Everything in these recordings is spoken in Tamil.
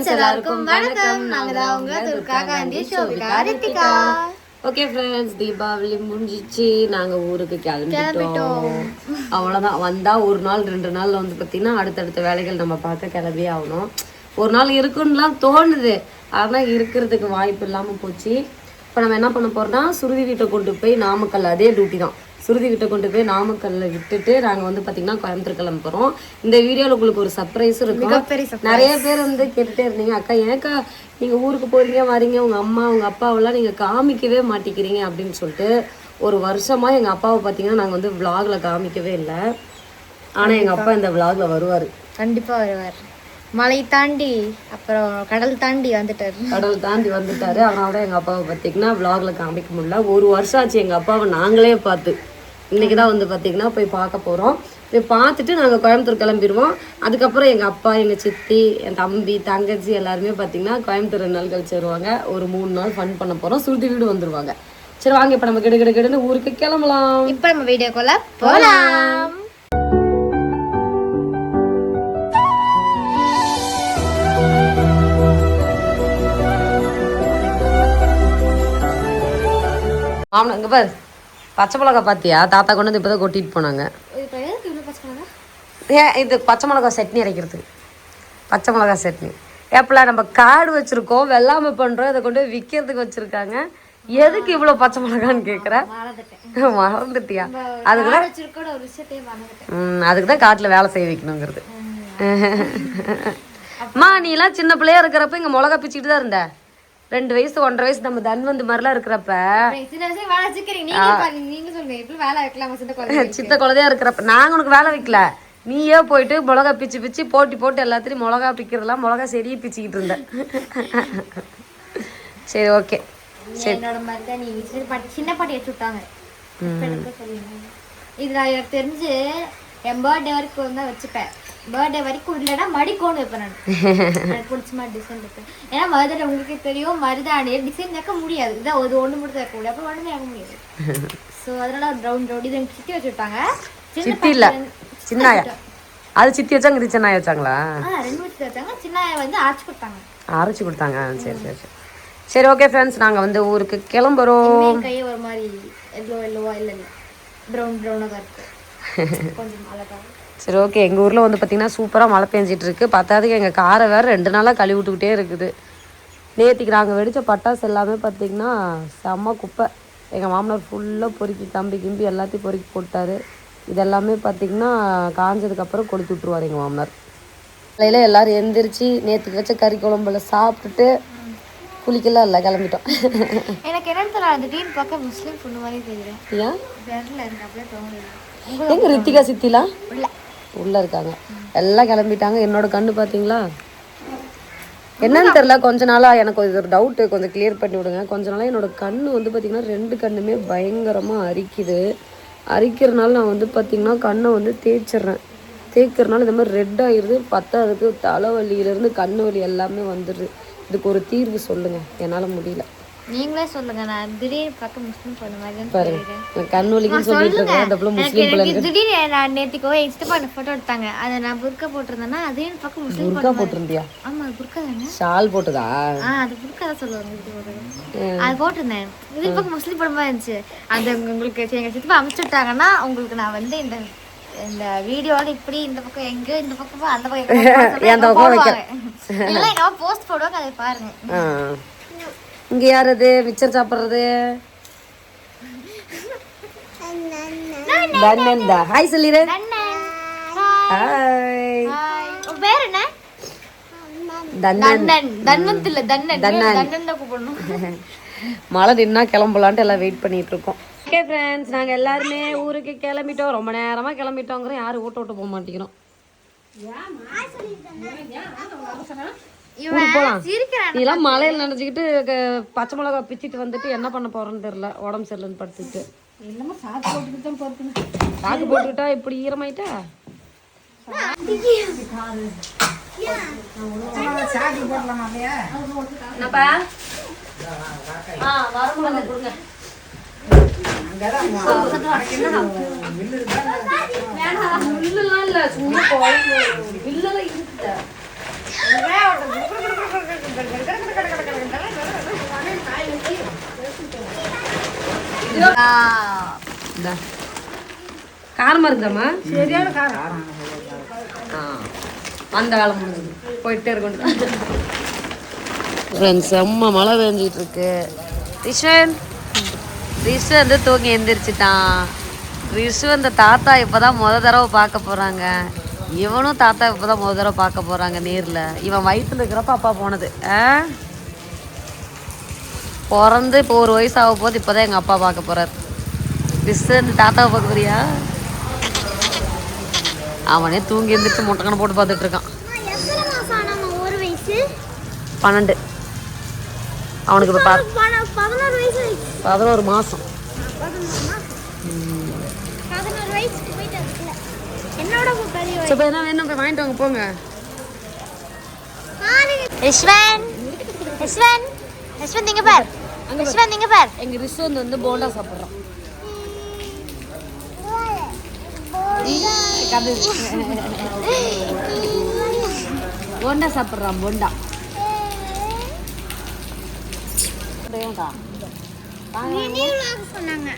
ஃப்ரெண்ட்ஸ் எல்லாருக்கும் வணக்கம். நாங்க தான் உங்க துர்கா காந்தி சோபிகா ரித்திகா. ஓகே ஃப்ரெண்ட்ஸ் தீபாவளி முடிஞ்சிச்சு. நாங்க ஊருக்கு கிளம்பிட்டோம். அவ்வளவுதான். வந்தா ஒரு நாள் ரெண்டு நாள்ல வந்து பாத்தீங்கன்னா அடுத்தடுத்த வேலைகள் நம்ம பார்க்க கிளம்பி ஆகணும். ஒரு நாள் இருக்குன்னுலாம் தோணுது. ஆனா இருக்கிறதுக்கு வாய்ப்பு இல்லாம போச்சு. இப்போ நம்ம என்ன பண்ண போறோம்னா சுருதி வீட்டை கொண்டு போய் நாமக்கல் அதே டியூட்டி தான். சுருதி வீட்டை கொண்டு போய் நாமக்கல்ல விட்டுட்டு நாங்க வந்து பாத்தீங்கன்னா கோயம்புத்தூர் கிளம்ப போறோம் இந்த வீடியோல உங்களுக்கு ஒரு சர்ப்ரைஸ் இருக்கும். நிறைய பேர் வந்து கேட்டுட்டே இருந்தீங்க. அக்கா ஏக்கா நீங்க ஊருக்கு போறீங்க வரீங்க? உங்க அம்மா உங்க அப்பாவெல்லாம் நீங்க காமிக்கவே மாட்டேங்கிறீங்க அப்படின்னு சொல்லிட்டு ஒரு வருஷமா எங்க அப்பாவை பாத்தீங்கன்னா நாங்க வந்து vlogல காமிக்கவே இல்லை. ஆனா எங்க அப்பா இந்த vlogல வருவாரு. கண்டிப்பா வருவார். மலை தாண்டி அப்புறம் கடல் தாண்டி வந்துட்டாரு. கடல் தாண்டி வந்துட்டாரு. அதனால தான் எங்க அப்பாவை பார்த்தீங்கன்னா vlogல காமிக்க முடியல. ஒரு வருஷம் ஆச்சு எங்க அப்பாவை நாங்களே பார்த்து. இன்னைக்கு தான் வந்து பார்த்தீங்கன்னா போய் பார்க்க போறோம். போய் பார்த்துட்டு நாங்கள் கோயம்புத்தூர் கிளம்பிடுவோம். அதுக்கப்புறம் எங்கள் அப்பா எங்கள் சித்தி என் தம்பி தங்கச்சி எல்லாருமே பார்த்தீங்கன்னா கோயம்புத்தூர் ரெண்டு நாள் கழிச்சு வருவாங்க. ஒரு மூணு நாள் ஃபன் பண்ண போகிறோம் சுருதி வீடு வந்துருவாங்க. சரி வாங்க இப்போ நம்ம கிடு கிடு கிடுன்னு ஊருக்கு கிளம்பலாம். இப்ப நம்ம வீடியோக்குள்ள போலாம். ஆமாம் இங்கே பாரு. பச்சை மிளகா பார்த்தியா தாத்தா கொண்டு வந்து இப்போ தான் கொட்டிட்டு போனாங்க ஏன் இது பச்சை மிளகா சட்னி அரைக்கிறதுக்கு. பச்சை மிளகா சட்னி. ஏப்பல நம்ம காடு வச்சிருக்கோம் வெள்ளாமை பண்றோம் இதை கொண்டு போய் விற்கிறதுக்கு வச்சிருக்காங்க. எதுக்கு இவ்வளோ பச்சை மிளகான்னு கேட்குற மறந்துட்டியா? அதுக்கு தான் அதுக்கு தான் காட்டில் வேலை செய்ய வைக்கணுங்கிறது. அம்மா நீ எல்லாம் சின்ன பிள்ளையா இருக்கிறப்ப இங்க மிளகா பிச்சுக்கிட்டு தான் இருந்த? ரெண்டு வயசு ஒன்றரை வயசு நம்ம தன்வந்து மாதிரிலாம் இருக்கிறப்ப சித்த குழந்தையா இருக்கிறப்ப நாங்க உனக்கு வேலை வைக்கல. நீயே போயிட்டு மிளகா பிச்சு பிச்சு போட்டி போட்டு எல்லாத்தையும் மிளகா பிக்கிறதெல்லாம் மிளகா செடியை பிச்சுக்கிட்டு இருந்த. சரி ஓகே. தான் நீங்க சின்ன பாட்டி சின்ன பாட்டி வச்சு விட்டாங்க. இப்ப எனக்கு சொல்லுங்க இதுல எனக்கு தெரிஞ்சு என் பர்த்டே வரைக்கும் தான் வச்சுப்பேன். பர்த்டே வரைக்கும் இல்லைன்னா மடிக்கோன்னு வைப்பேன் நான். எனக்கு பிடிச்ச மாதிரி டிசைன் வைப்பேன் ஏன்னா மருதாணி உங்களுக்கு தெரியும் மருதாணி டிசைன் வைக்க முடியாது. இதான் ஒரு ஒண்ணு மட்டும் தான் வைக்க முடியும் அப்புறம் உடனே வைக்க முடியாது. ஸோ அதனால ரவுண்ட் ரவுண்ட் இதை சுத்தி வச்சு விட்டாங்க சின்ன சித்தி இல்ல. சின்னாயா? அது சித்தி வச்சாங்க இது சின்னாயா வச்சாங்களா? ரெண்டு வச்சு வச்சாங்க. சின்ன வந்து ஆச்சு கொடுத்தாங்க. அரைச்சி கொடுத்தாங்க. சரி சரி சரி. சரி ஓகே ஃப்ரெண்ட்ஸ் நாங்க வந்து ஊருக்கு கிளம்புறோம். கையே ஒரு மாதிரி எல்லோ எல்லோவா இல்லை ப்ரௌன் ப்ரௌனாக தான் இருக்கு. கொஞ்சம் அழகா சரி ஓகே எங்கள் ஊரில் வந்து பார்த்திங்கன்னா சூப்பராக மழை பெஞ்சிட்டு இருக்கு பத்தாததுக்கு எங்கள் காரை வேறு ரெண்டு நாளாக கழுவி விட்டுக்கிட்டே இருக்குது. நேற்றுக்கு நாங்கள் வெடித்த பட்டாசு எல்லாமே பார்த்திங்கன்னா செம்ம குப்பை. எங்கள் மாமனார் ஃபுல்லாக பொறுக்கி கம்பி கிம்பி எல்லாத்தையும் பொறுக்கி போட்டாரு. இதெல்லாமே பார்த்திங்கன்னா காஞ்சதுக்கப்புறம் கொளுத்தி விட்ருவார் எங்கள் மாமனார். காலையில் எல்லோரும் எந்திரிச்சு நேற்றுக்கு வச்ச கறி குழம்புல சாப்பிட்டுட்டு குளிக்கலாம் இல்லை கிளம்பிட்டோம். எனக்கு என்னன்னு அந்த டீன் பார்க்க முஸ்லீம் பொண்ணு மாதிரி தெரியுது. ஏன்? எங்க ரித்திகா சித்திலாம் உள்ள உள்ளே இருக்காங்க. எல்லாம் கிளம்பிட்டாங்க. என்னோட கண்ணு பார்த்தீங்களா என்னன்னு தெரியல. கொஞ்ச நாளாக எனக்கு இது ஒரு டவுட்டு கொஞ்சம் கிளியர் பண்ணி விடுங்க. கொஞ்ச நாளாக என்னோட கண்ணு வந்து பார்த்திங்கன்னா ரெண்டு கண்ணுமே பயங்கரமாக அரிக்குது. அரிக்கிறனால நான் வந்து பார்த்திங்கன்னா கண்ணை வந்து தேய்ச்சிடுறேன். தேய்க்கிறனால இந்த மாதிரி ரெட் ஆகிடுது பத்தாவதுக்கு தலைவலியிலேருந்து கண்ணு வலி எல்லாமே வந்துடுது. இதுக்கு ஒரு தீர்வு சொல்லுங்கள் என்னால் முடியல. நீங்களே சொல்லுங்க. நான் திடீர்னு பார்க்க முஸ்லீம் பொண்ணு மாதிரி பாருங்க. சொல்லிட்டு இருக்கேன். அந்த பிள்ளை முஸ்லீம் பிள்ளை திடீர்னு நான் நேத்திக்கோ என் சித்தப்பா ஃபோட்டோ எடுத்தாங்க. அதை நான் புர்க்கா போட்டிருந்தேன்னா திடீர்னு பார்க்க முஸ்லீம் புர்கா போட்டிருந்தியா? ஆமா அது புர்க்கா தானே? ஷால் போட்டுதா? ஆ அது புர்க்கா தான் சொல்லுவாங்க. அது போட்டிருந்தேன். இது பக்கம் முஸ்லீம் படமா இருந்துச்சு. அந்த உங்களுக்கு எங்க சித்தப்பா அமுச்சு விட்டாங்கன்னா உங்களுக்கு நான் வந்து இந்த இந்த வீடியோல இப்படி இந்த பக்கம் எங்க இந்த பக்கம் அந்த பக்கம் அந்த. இல்ல போஸ்ட் போடுவாங்க அதை பாருங்க. இங்க யார் அது மிச்சர் சாப்பிடுறது? தன்னந்தா ஹாய் சொல்லிடு ஹாய் பேர் என்ன? மழை நின்னா கிளம்பலான்ட்டு எல்லாம் வெயிட் பண்ணிட்டு இருக்கோம். ஓகே ஃப்ரெண்ட்ஸ் நாங்க எல்லாருமே ஊருக்கு கிளம்பிட்டோம். ரொம்ப நேரமா கிளம்பிட்டோங்கிறோம் யாரும் ஊட்ட விட்டு போக மாட்டேங்கிறோம். ஊருக்கு போலாம் சிரிக்கிறான் இதெல்லாம் மழையில நினைச்சுக்கிட்டு பச்சை மிளகா பிச்சிட்டு வந்துட்டு என்ன பண்ண போறோம்னு தெரியல. உடம்பு சரியில்லைன்னு படுத்துட்டு சாக்கு போட்டுக்கிட்டா இப்படி ஈரமாயிட்டா? என்னப்பா? ஆ வரமிளகா கொடுங்க. வில்லுலாம் இல்ல. சும்மா வில்லெல்லாம் இருக்குதா. காரமா இருக்குதாமா சரியான காரம் அந்த காலம் முடிஞ்சது. போயிட்டே இருக்கணும் செம்ம மழை பெஞ்சிட்டு இருக்கு ரிஷன் ரிஷு வந்து தூங்கி எந்திரிச்சிட்டான். ரிஷு அந்த தாத்தா இப்போதான் முத தடவை பார்க்க போறாங்க. இவனும் தாத்தா இப்பதான் முத தடவை பார்க்க போறாங்க நேர்ல. இவன் வயித்துல இருக்கிறப்ப அப்பா போனது. ஆ? பிறந்து இப்போ ஒரு வயசு ஆக போது இப்போதான் எங்கள் அப்பா பார்க்க ரிஷு அந்த தாத்தாவை பார்க்க போறியா? அவனே தூங்கி எந்திரிச்சு முட்டைக்கணை போட்டு பார்த்துட்டு இருக்கான். பன்னெண்டு. அவனுக்கு இப்போ பதினோரு மாதம் ஸோ இப்போ என்ன வேணும் போய் வாங்கிட்டு வாங்க போங்க. யஷ்வன் யஷ்வன் யஷ்வந்த் இங்க பார். யஷ்வந்த் இங்க பார். எங்க ரிஷுவந்த் வந்து போண்டா சாப்பிட்றோம் போண்டா. சாப்பிட்றான் போண்டா. சொன்னாங்க.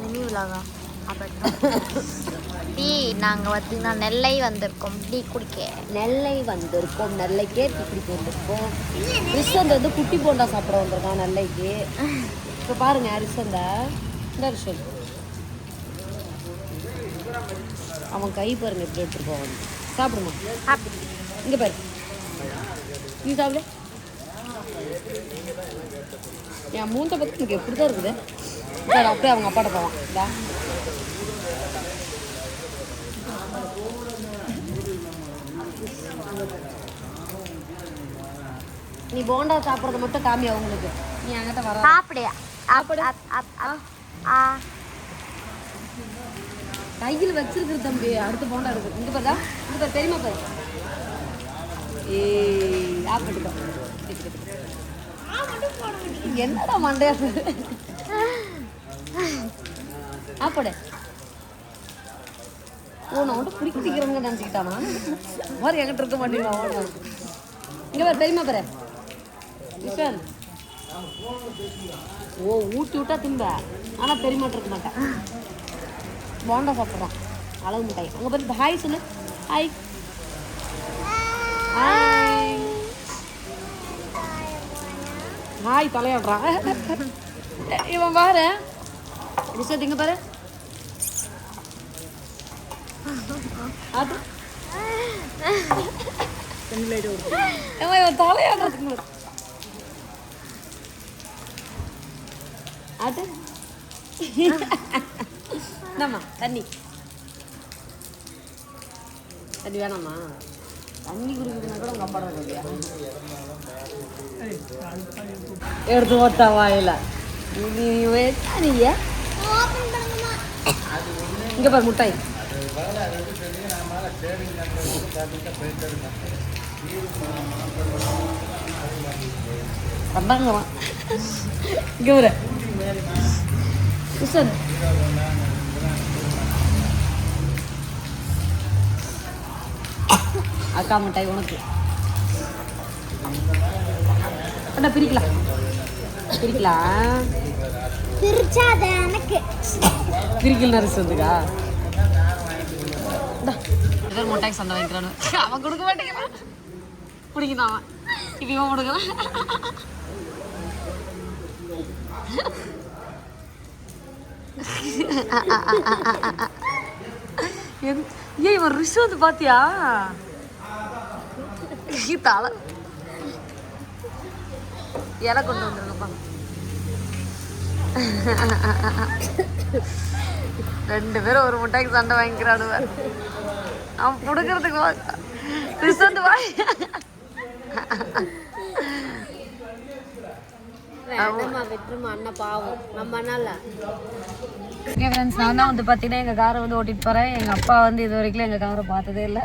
மினி விலாகா? டீ நாங்க பார்த்தீங்கன்னா நெல்லை வந்திருக்கோம். டீ குடிக்க. நெல்லை வந்திருக்கோம். நெல்லைக்கே டிக்கிட்டு வந்திருக்கோம். ரிஷந்த் வந்து குட்டி போண்டா சாப்பிட வந்திருக்கான் நெல்லைக்கு. இப்போ பாருங்க ரிஷந்த. இந்த ரிஷந்த். அவன் கை பாருங்க எப்படி எடுத்துருக்கோம் அவன் சாப்பிடுமா? இங்க பாரு. நீ சாப்பிடு. என் மூந்த பத்தி எனக்கு எப்படி தான் இருக்குது? பாரு, அப்படியே அவங்க அப்பாட்ட போவான் நீ போண்டா சாப்பிட்றது மட்டும் காமி அவங்களுக்கு நீ அங்கிட்ட வர சாப்பிடு. சாப்பிடு. ஆ. கையில் வச்சிருக்கிற தம்பி அடுத்து போண்டா இருக்கு. இங்க பாருடா இங்க பாரு தெரியுமா பாரு. ஏய் சாப்பிட்டுக்கோ என்னடா மண்டையா சாப்பிடு. ஓ நான் மட்டும் குடிக்க திக்கிறவங்க நினச்சிக்கிட்டானா மாதிரி என்கிட்ட இருக்க மாட்டேங்களா ஓடுறேன் இங்க பாரு தெரியுமா பாரு. ஓ ஊட்டி விட்டா திம்ப. ஆனா பெரியமாட்ட இருக்க மாட்டேன் போண்டா சாப்பிட்றான். அளவு மிட்டாய். அங்கே பாரு ஹாய் சொல்லு. ஹாய் ஹாய் ஹாய் தலையாடுறான். இவன் பாரு. ரிஷத் பாரு. அது அது என்னம்மா தண்ணி. தண்ணி வேணாம்மா. தண்ணி குடிக்கிறதுனா கூட அப்பா எடுத்து ஓட்டா வாயில. நீ நீ இங்க பாரு முட்டாய். இங்க வர குசன் அக்கா மிட்டாய் உனக்கு. அண்ணா பிரிக்கலாம். பிரிக்கலாம். பிரிச்சாத எனக்கு. பிரிக்கல் நரிசு பேர் இவர் சண்டை வாங்கிக்கிறானு அவன் கொடுக்க மாட்டேங்கிறான். பிடிக்கிறான் அவன்? இப்போ இவன் கொடுக்கலாம் என்- ஏய் இவன் ரிஷு வந்து பாத்தியா? தலை இலை கொண்டு வந்துருங்கப்பா ரெண்டு பேரும் ஒரு முட்டைக்கு சண்டை வாங்கிக்கிறாடுவார் அவன் புடுக்கிறதுக்கு வா ஓகே ஃப்ரெண்ட்ஸ் நான் தான் வந்து பார்த்தீங்கன்னா எங்கள் காரை வந்து ஓட்டிட்டு போகிறேன் எங்கள் அப்பா வந்து இது வரைக்கும் எங்கள் காரை பார்த்ததே இல்லை.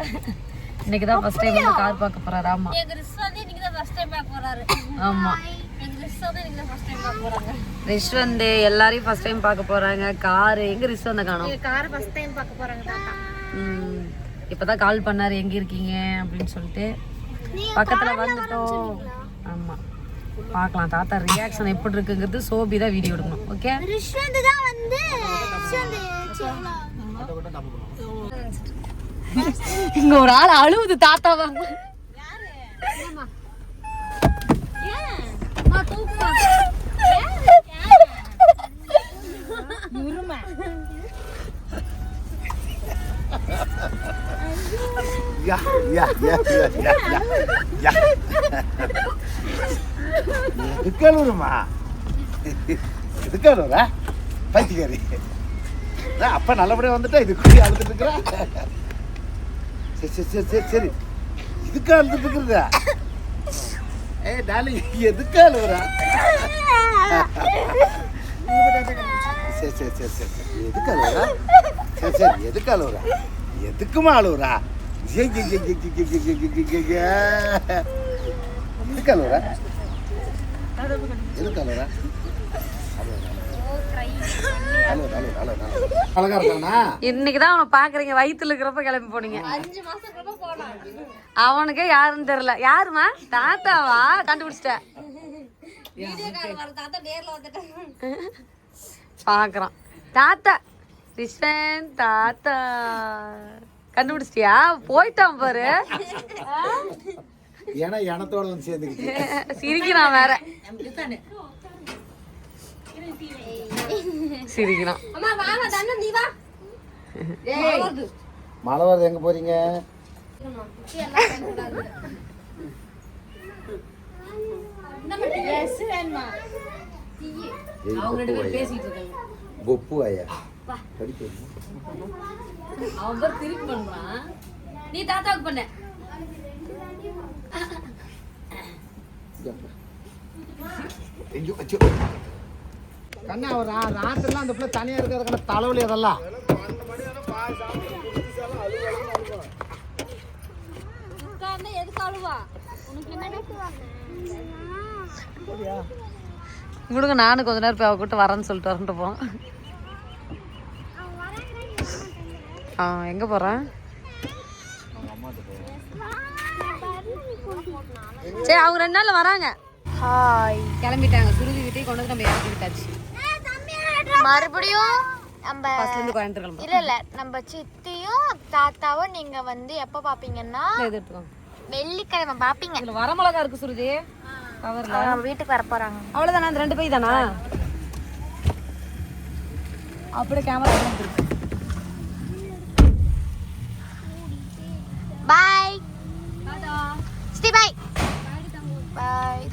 இன்னைக்கு தான் ஃபர்ஸ்ட் டைம் வந்து கார் பார்க்க போகிறாரு ஆமாம் எங்க ரிஸ் வந்து இன்னைக்கு தான் ஃபர்ஸ்ட் டைம் பார்க்க போறாரு. ஆமாம் எங்க ரிஸ் வந்து இன்னைக்கு தான் ஃபர்ஸ்ட் டைம் பார்க்க போறாங்க. ரிஷ் வந்து எல்லாரையும் ஃபர்ஸ்ட் டைம் பார்க்க போகிறாங்க காரு எங்கே ரிஷ் வந்து காணோம். காரை ஃபர்ஸ்ட் டைம் பார்க்க போறாங்க தாத்தா. இப்போ தான் கால் பண்ணார் எங்கே இருக்கீங்க? அப்படின்னு சொல்லிட்டு பக்கத்தில் வந்துட்டோம். ஆமாம் பார்க்கலாம். தாத்தா ரியாக்ஷன் எப்படி இருக்குங்கிறது சோபி தான் வீடியோ எடுக்கணும். ஓகே இங்க ஒரு ஆள் அழுவுது தாத்தாவா Ja, ja, ja, ja, ja, ja, ja. எதுக்காலூருமா எதுக்காலூரா பைத்தியக்காரி. அதான் அப்பா நல்லபடியா வந்துட்டா இது கூடி அழுதுட்டு இருக்கிறா? சரி சரி சரி சரி சரி. இதுக்கா அழுதுட்டு இருக்கிறதா? ஏ டாலி எதுக்கா அழுவுறா? சரி சரி சரி சரி சரி. எதுக்கு சரி சரி எதுக்கு அழுவுற? எதுக்குமா அழுவுறா? எதுக்கு அழுவுற? எதுக்கு அழுவுற? இன்னைக்குதான் அவனை பாக்குறீங்க வயிற்றுல இருக்கிறப்ப கிளம்பி போனீங்க. அவனுக்கே யாருன்னு தெரியல. யாருமா தாத்தாவா? கண்டுபிடிச்சிட்டேன். பாக்குறான் தாத்தா ரிஷன் தாத்தா. கண்டுபிடிச்சிட்டியா? போயிட்டான் பாரு. ஏன்னா எனத்தோட வந்து சேர்ந்துக்கிட்டு. சிரிக்கிறான் வேற. சிரிக்கிறான். மழை வருது எங்க போறீங்க? பொப்பு ஐயா அவன் திருப்பி நீ தாத்தாவுக்கு பண்ண. கண்ணா அவர் ராத்திரிலாம் அந்த பிள்ளை தனியாக இருக்கிறதுக்கான தலைவலி அதெல்லாம். கொடுங்க நானும் கொஞ்ச நேரம் போய் அவ கூட்ட வரேன்னு சொல்லிட்டு வரன்ட்டு போவோம். ஆ எங்க போறேன் சரி அவங்க ரெண்டு நாள்ல வராங்க. ஹாய் கிளம்பிட்டாங்க. சுருதி வீட்டையும் கொண்டு வந்து நம்ம இறக்கி விட்டாச்சு. மறுபடியும் நம்ம இல்ல இல்ல. நம்ம சித்தியும் தாத்தாவும் நீங்க வந்து எப்ப பாப்பீங்கன்னா வெள்ளிக்கிழமை பாப்பீங்க. இதுல வரமிளகா இருக்கு சுருதி. கவர்ல. அவங்க வீட்டுக்கு வர போறாங்க. அவ்வளவுதானா? அந்த ரெண்டு பை தானா? அப்படியே கேமரா இருக்கு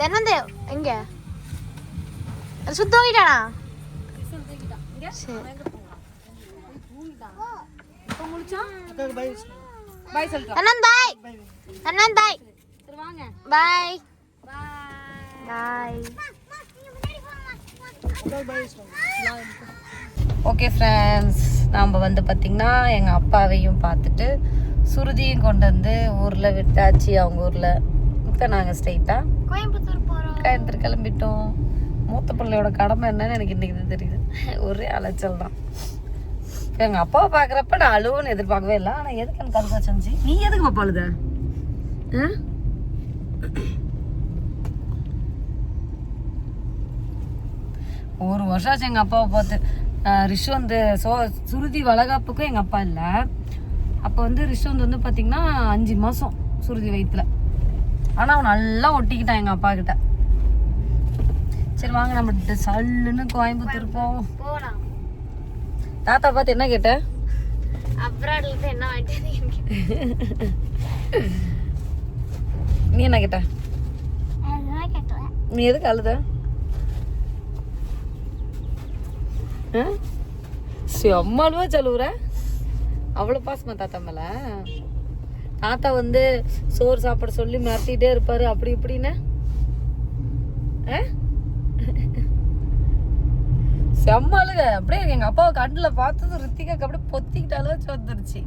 தென்னந்தே எங்க? சுத்தோங்கிட்டானா அண்ணந்தாய் அண்ணந்தாய் பாய். பாய். ஓகே ஃப்ரெண்ட்ஸ் நாம் வந்து பார்த்திங்கன்னா எங்கள் அப்பாவையும் பார்த்துட்டு சுருதியும் கொண்டு வந்து ஊரில் விட்டாச்சு அவங்க ஊரில். இப்போ நாங்கள் ஸ்ட்ரைட்டாக கோயம்புத்தூர் போறோம். கோயம்புத்தூர் கிளம்பிட்டோம். மூத்த பிள்ளையோட கடமை என்னன்னு எனக்கு இன்றைக்கி தான் தெரியுது. ஒரே அலைச்சல் தான். எங்கள் அப்பாவை பார்க்குறப்ப நான் அழுவுன்னு எதிர்பார்க்கவே இல்லை. ஆனால் எதுக்கு எனக்கு அழுகா செஞ்சு? நீ எதுக்கு பாப்பா அழுத? ஒரு வருஷம் ஆச்சு எங்கள் அப்பாவை பார்த்து. ரிஷு வந்து சோ சுருதி வளகாப்புக்கும் எங்கள் அப்பா இல்லை. அப்போ வந்து ரிஷு வந்து பார்த்தீங்கன்னா அஞ்சு மாதம் சுருதி வயிற்றுல ஆனால் அவன் நல்லா ஒட்டிக்கிட்டான் எங்கள் அப்பா கிட்ட. சரி வாங்க நம்ம சல்லுன்னு கோயம்புத்தூர் போவோம். போலாம். தாத்தா பார்த்து என்ன கேட்ட? அப்ராட்ல இருந்து என்ன வாங்கிட்டு நீ என்ன கேட்ட? நீ எதுக்கு அழுத? செம்ம சொல்லுற அவ்வளோ பாசமா தாத்தா மேல. தாத்தா வந்து சோறு சாப்பிட சொல்லி மிரட்டிகிட்டே இருப்பாரு அப்படி இப்படின்னு? ஆ? செம்ம அழுக. அப்படியே எங்க அப்பாவை கண்ணுல பார்த்தது ரித்திகாக்கு அப்படியே பொத்திக்கிட்ட அளவு வந்துருச்சு.